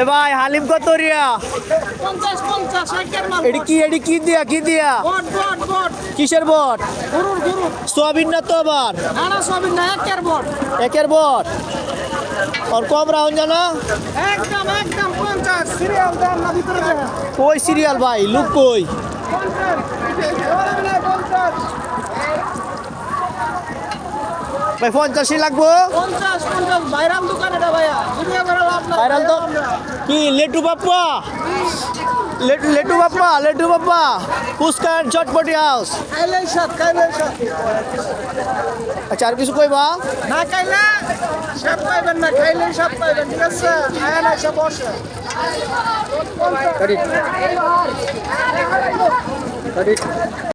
এ ভাই হালিম কত রিয়া? পঞ্চাশ পঞ্চাশ একের এটি কি এটি কি দিয়া কি দিয়া? বট বট বট কিসের বট গরুর সোয়াবিন না তো আবার? একের বট একের বট আর কম রাউন জানা? একদম একদম পঞ্চাশ। সিরিয়াল দেন না ভিতরে কই সিরিয়াল ভাই? লুক কই? ভাই পঞ্চাশই লাগবো? পঞ্চাশ পঞ্চাশ। বাইরাম দোকান এটা ভাইয়া। দুনিয়া করে লাভ নাই ভাইরাল তো কি Letu Bappa Letu Letu Bappa Letu Bappa fuchka and chotpoti house খাইলেই সাত খাইলেই সাত আচ্ছা আর কিছু কইবা না খাইলে সাত পাইবেন না খাইলেই সাত পাইবেন ঠিক আছে আয়া না এসে বসে